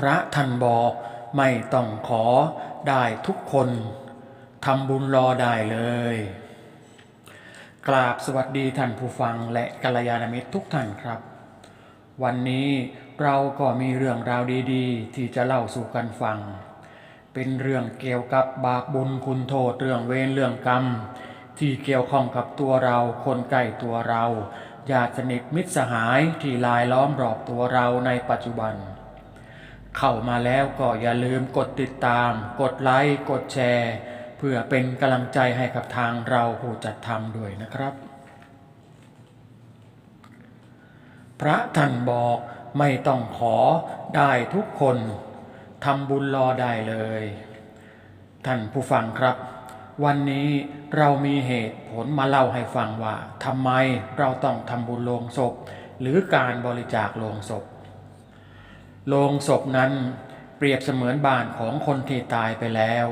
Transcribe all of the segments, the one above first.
พระท่านบอกไม่ต้องขอได้ทุกคนทำบุญรอได้เลย กราบสวัสดีท่านผู้ฟังและกัลยาณมิตรทุกท่านครับ วันนี้เราก็มีเรื่องราวดีๆ ที่จะเล่าสู่กันฟัง เป็นเรื่องเกี่ยวกับบาปบุญคุณโทษเรื่องเวรเรื่องกรรม ที่เกี่ยวข้องกับตัวเราคนใกล้ตัวเราญาติสนิทมิตรสหายที่ลายล้อมรอบตัวเราในปัจจุบัน เข้ามาแล้วก็อย่าลืมกดติดตาม กดไลค์ กดแชร์ เพื่อเป็นกำลังใจให้กับทางเราผู้จัดทำด้วยนะครับ พระท่านบอกไม่ต้องขอได้ทุกคนทำบุญรอได้เลย ท่านผู้ฟังครับ วันนี้เรามีเหตุผลมาเล่าให้ฟังว่าทำไมเราต้องทำบุญโลงศพ หรือการบริจาคโลงศพ โลงศพนั้นเปรียบเสมือนบ้านของคนที่ตายไปแล้ว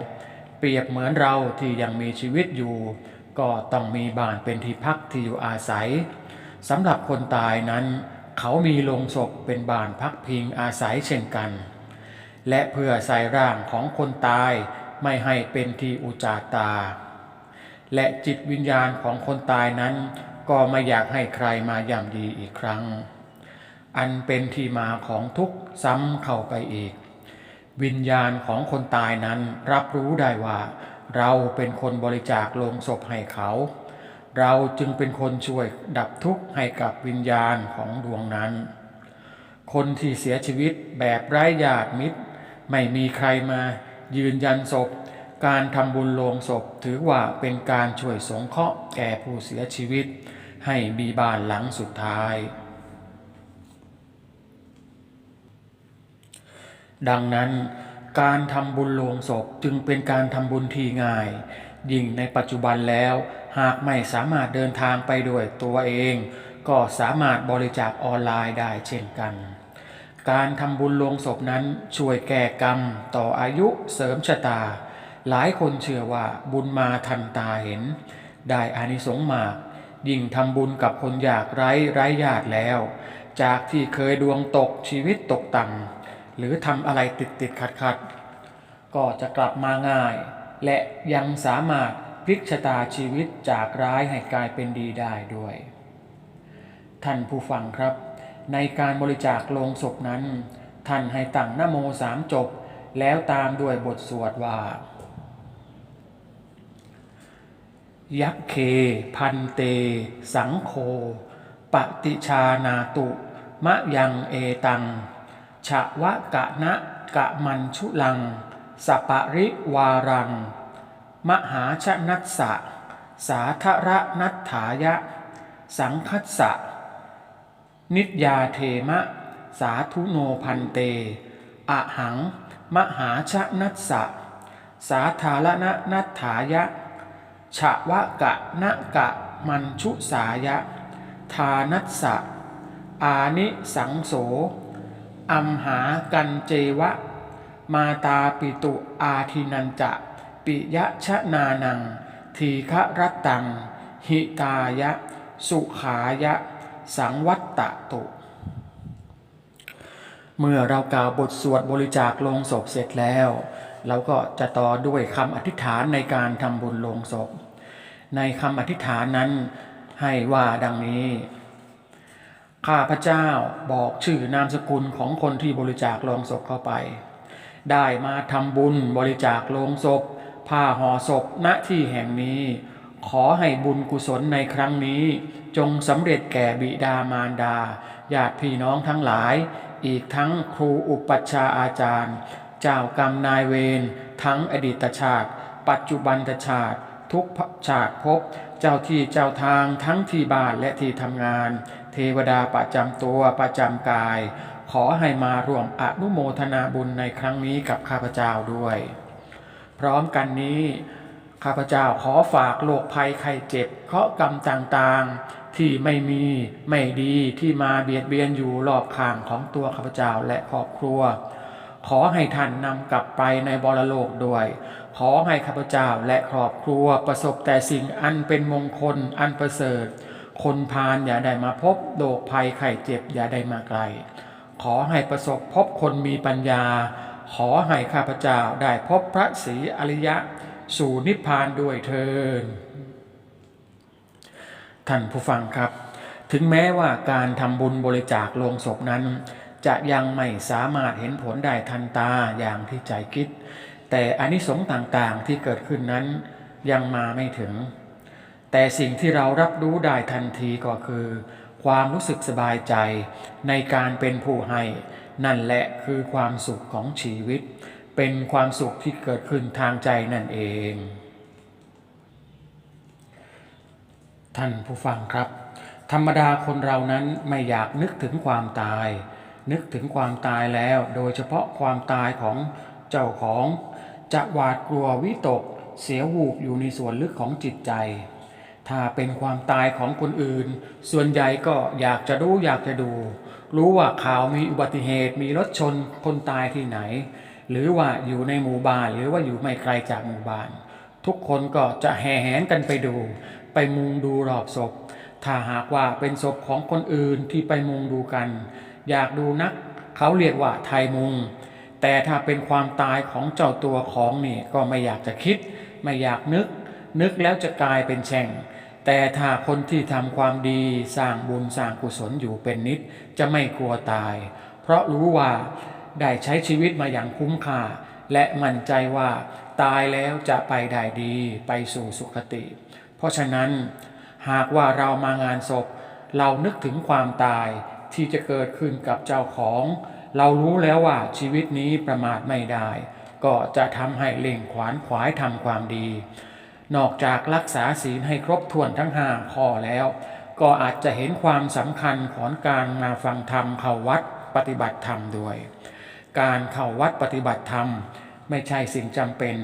เปรียบเหมือนเราที่ยังมีชีวิตอยู่ ก็ต้องมีบ้านเป็นที่พักที่อยู่อาศัยสำหรับคนตายนั้น เขามีโลงศพเป็นบ้านพักพิงอาศัยเช่นกัน และเพื่อใส่ร่างของคนตายไม่ให้เป็นที่อุจจาตา และจิตวิญญาณของคนตายนั้น ก็ไม่อยากให้ใครมาย่ำดีอีกครั้ง อันเป็นที่มาของทุกข์ซ้ำเข้าไปอีก วิญญาณของคนตายนั้นรับรู้ได้ว่า เราเป็นคนบริจาคลงศพให้เขา เราจึงเป็นคนช่วยดับทุกข์ให้กับวิญญาณของดวงนั้น คนที่เสียชีวิตแบบไร้ญาติมิตร ไม่มีใครมายืนยันศพ การทำบุญโลงศพถือว่าเป็นการช่วยสงเคราะห์แก่ผู้เสียชีวิต ให้มีบ้านหลังสุดท้าย ดังนั้น การทำบุญโลงศพจึงเป็นการทำบุญที่ง่าย ยิ่งในปัจจุบันแล้ว หากไม่สามารถเดินทางไปด้วยตัวเอง ก็สามารถบริจาคออนไลน์ได้เช่นกัน การทำบุญโลงศพนั้นช่วยแก้กรรม ต่ออายุเสริมชะตา หลายคนเชื่อว่าบุญมาทันตาเห็น ได้อานิสงส์มากยิ่งทำบุญกับคนอยากไร้ไร้ญาติแล้ว จากที่เคยดวงตกชีวิตตกต่ำ หรือทำอะไรติดติดขัดขัดก็จะกลับมาง่าย และยังสามารถพลิกชะตาชีวิตจากร้ายให้กลายเป็นดีได้ด้วย ท่านผู้ฟังครับ ในการบริจาคโลงศพนั้น ท่านให้ตั้งนโมสามจบ แล้วตามด้วยบทสวดว่า ยักเค พันเต สังโฆปฏิชานาตุ มะยังเอตัง ฉะวะกะนะกะมันชุลัง สปะริวารัง มหาชนัสสะ สาธระนัตถายะ สังคัสสะ นิจยาเทมะ สาธุโนพันเต อหัง มหาชนัสสะ สาธารณนัตถายะ ฉะวะกะนะกะมันชุสายะ ทานัสสะ อานิสังโส อัมหากันเจวะ มาตาปิตุอาทินันจะปิยะชะนานัง ทีฆรัตตัง หิตายะ สุขายะ สังวัตตะตุ เมื่อเรากล่าวบทสวดบริจาคลงศพเสร็จแล้ว เราก็จะต่อด้วยคำอธิษฐานในการทำบุญลงศพ ในคำอธิษฐานนั้นให้ว่าดังนี้ ข้าพเจ้าบอกชื่อนามสกุลของคนที่บริจาคโลงศพเข้าไป ได้มาทำบุญบริจาคโลงศพ ผ้าห่อศพณที่แห่งนี้ ขอให้บุญกุศลในครั้งนี้ จงสำเร็จแก่บิดามารดาญาติพี่น้องทั้งหลาย อีกทั้งครูอุปัชฌาย์อาจารย์ เจ้ากรรมนายเวรทั้งอดีตชาติ ปัจจุบันชาติ ทุกชาติภพเจ้าที่เจ้าทางทั้งที่บ้านและที่ทำงาน วดาประจำตัวประจำกาย ขอให้มาร่วมอนุโมทนาบุญในครั้งนี้กับข้าพเจ้าด้วย พร้อมกันนี้ข้าพเจ้าขอฝากโรคภัยไข้เจ็บเคราะห์กรรมต่างๆ ที่ไม่มีไม่ดีที่มาเบียดเบียนอยู่รอบข้างของตัวข้าพเจ้าและครอบครัว ขอให้ท่านนำกลับไปในบรโลกด้วย ขอให้ข้าพเจ้าและครอบครัวประสบแต่สิ่งอันเป็นมงคลอันประเสริฐ คนพาลอย่าได้มาพบโรคภัยไข้เจ็บอย่าได้มาไกล ขอให้ประสบพบคนมีปัญญา ขอให้ข้าพเจ้าได้พบพระศรีอริยะ สู่นิพพานด้วยเทินท่านผู้ฟังครับ ถึงแม้ว่าการทำบุญบริจาคโลงศพนั้น จะยังไม่สามารถเห็นผลได้ทันตาอย่างที่ใจคิด แต่อานิสงส์ต่างๆที่เกิดขึ้นนั้นยังมาไม่ถึง แต่สิ่งที่เรารับรู้ได้ทันทีก็คือ ความรู้สึกสบายใจในการเป็นผู้ให้ นั่นแหละคือความสุขของชีวิต เป็นความสุขที่เกิดขึ้นทางใจนั่นเอง ท่านผู้ฟังครับ ธรรมดาคนเรานั้นไม่อยากนึกถึงความตาย นึกถึงความตายแล้วโดยเฉพาะความตายของเจ้าของ จะหวาดกลัววิตก เสียวูบอยู่ในส่วนลึกของจิตใจ ถ้าเป็นความตายของคนอื่น ส่วนใหญ่ก็อยากจะรู้อยากจะดู รู้ว่าข่าวมีอุบัติเหตุมีรถชนคนตายที่ไหน หรือว่าอยู่ในหมู่บ้านหรือว่าอยู่ไม่ไกลจากหมู่บ้าน ทุกคนก็จะแห่แหนกันไปดู ไปมุงดูรอบศพ ถ้าหากว่าเป็นศพของคนอื่นที่ไปมุงดูกัน อยากดูนัก เขาเรียกว่าไทยมุง แต่ถ้าเป็นความตายของเจ้าตัวของนี่ก็ไม่อยากจะคิด ไม่อยากนึก นึกแล้วจะกลายเป็นแช่ง แต่ถ้าคนที่ทำความดีสร้างบุญสร้างกุศลอยู่เป็นนิดจะไม่กลัวตาย เพราะรู้ว่าได้ใช้ชีวิตมาอย่างคุ้มค่า และมั่นใจว่าตายแล้วจะไปได้ดีไปสู่สุคติ เพราะฉะนั้นหากว่าเรามางานศพ เรานึกถึงความตายที่จะเกิดขึ้นกับเจ้าของ เรารู้แล้วว่าชีวิตนี้ประมาทไม่ได้ ก็จะทำให้เล่งขวานขวายทำความดี นอกจากรักษาศีลให้ครบถ้วนทั้งห้าข้อแล้ว ก็อาจจะเห็นความสำคัญของการมาฟังธรรมเข้าวัดปฏิบัติธรรมด้วย การเข้าวัดปฏิบัติธรรม ไม่ใช่สิ่งจำเป็น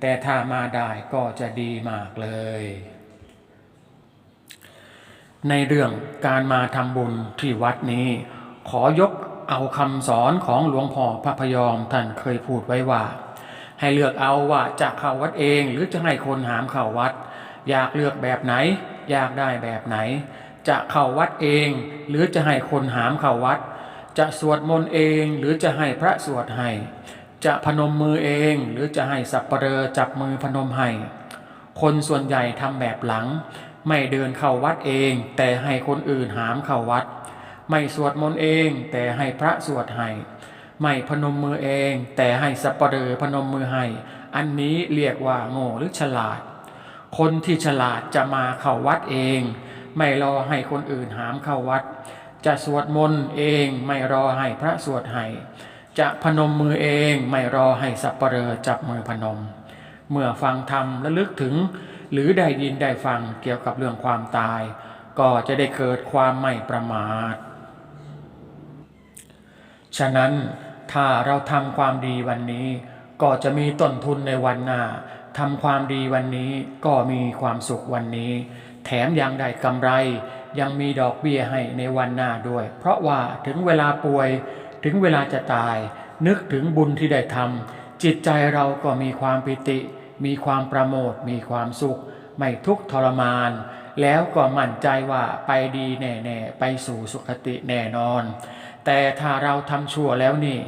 แต่ถ้ามาได้ก็จะดีมากเลย ในเรื่องการมาทำบุญที่วัดนี้ ขอยกเอาคำสอนของหลวงพ่อพระพยอมท่านเคยพูดไว้ว่า ให้เลือกเอาว่าจะเข้าวัดเองหรือจะให้คนหามเข้าวัด อยากเลือกแบบไหน อยากได้แบบไหน จะเข้าวัดเอง หรือจะให้คนหามเข้าวัด จะสวดมนต์เองหรือจะให้พระสวดให้ จะพนมมือเองหรือจะให้สับปะเปลอจับมือพนมให้ คนส่วนใหญ่ทำแบบหลัง ไม่เดินเข้าวัดเอง แต่ให้คนอื่นหามเข้าวัด ไม่สวดมนต์เองแต่ให้พระสวดให้ ไม่พนมมือเอง แต่ให้สัปะเปลอพนมมือให้ อันนี้เรียกว่าโง่หรือฉลาด คนที่ฉลาดจะมาเข้าวัดเอง ไม่รอให้คนอื่นหามเข้าวัด จะสวดมนต์เองไม่รอให้พระสวดให้จะพนมมือเองไม่รอให้สัปะเปลอจับมือพนม เมื่อฟังธรรมและลึกถึง หรือได้ยินได้ฟังเกี่ยวกับเรื่องความตาย ก็จะได้เกิดความไม่ประมาท ฉะนั้น ถ้าเราทำความดีวันนี้ ก็จะมีต้นทุนในวันหน้าทำความดีวันนี้ก็มีความสุขวันนี้ แถมยังได้กำไร ยังมีดอกเบี้ยให้ในวันหน้าด้วย เพราะว่าถึงเวลาป่วย ถึงเวลาจะตาย นึกถึงบุญที่ได้ทำจิตใจเราก็มีความปิติ มีความประโมทมีความสุข ไม่ทุกข์ทรมาน แล้วก็มั่นใจว่าไปดีแน่ๆ ไปสู่สุคติแน่นอน แต่ถ้าเราทำชั่วแล้วนี่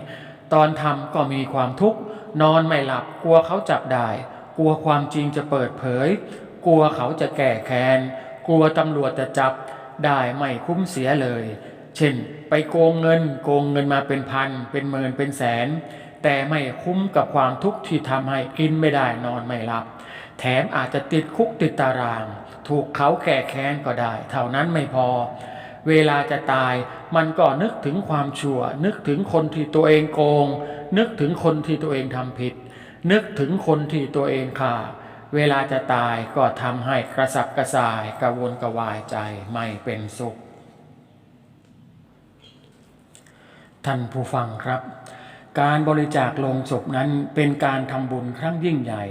ตอนทำก็มีความทุกข์นอนไม่หลับกลัวเขาจับได้ กลัวความจริงจะเปิดเผย กลัวเขาจะแก่แค้นกลัวตำรวจจะจับ ได้ไม่คุ้มเสียเลย เช่น ไปโกงเงิน โกงเงินมาเป็นพัน เป็นหมื่นเป็นแสน แต่ไม่คุ้มกับความทุกข์ที่ทำให้กินไม่ได้นอนไม่หลับ แถมอาจจะติดคุกติดตาราง ถูกเขาแก่แค้นก็ได้ เท่านั้นไม่พอ เวลาจะตายมันก็นึกถึงความชั่ว นึกถึงคนที่ตัวเองโกง นึกถึงคนที่ตัวเองทำผิด นึกถึงคนที่ตัวเองฆ่า เวลาจะตายก็ทำให้กระสับกระส่ายกระวนกระวายใจไม่เป็นสุข ท่านผู้ฟังครับ การบริจาคลงศพนั้นเป็นการทำบุญครั้งยิ่งใหญ่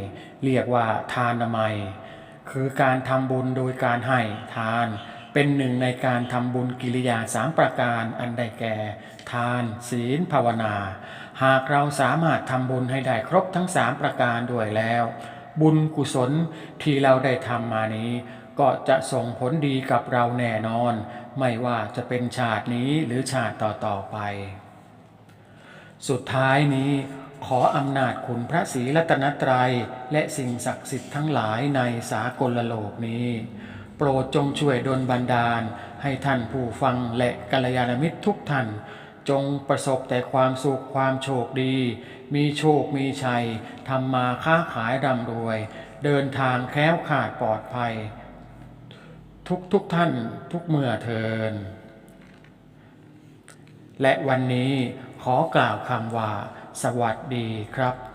เรียกว่าทานนามัย คือการทำบุญโดยการให้ทาน เป็นหนึ่งในการทำบุญกิริยาสามประการอันได้แก่ ทาน ศีล ภาวนา หากเราสามารถทำบุญให้ได้ครบทั้งสามประการด้วยแล้ว บุญกุศลที่เราได้ทำมานี้ ก็จะส่งผลดีกับเราแน่นอน ไม่ว่าจะเป็นชาตินี้หรือชาติต่อๆไป สุดท้ายนี้ขออำนาจคุณพระศรีรัตนตรัย และสิ่งศักดิ์สิทธิ์ทั้งหลายในสากลโลกนี้ ปรดจงช่วยดลบันดาล ให้ท่านผู้ฟังและกัลยาณมิตรทุกท่าน จงประสบแต่ความสุขความโชคดี มีโชคมีชัยทำมาค้าขายร่ำรวย เดินทางแคล้วขาดปลอดภัย ทุกทุกท่านทุกเมื่อเทิน และวันนี้ขอกล่าวคำว่า สวัสดีครับ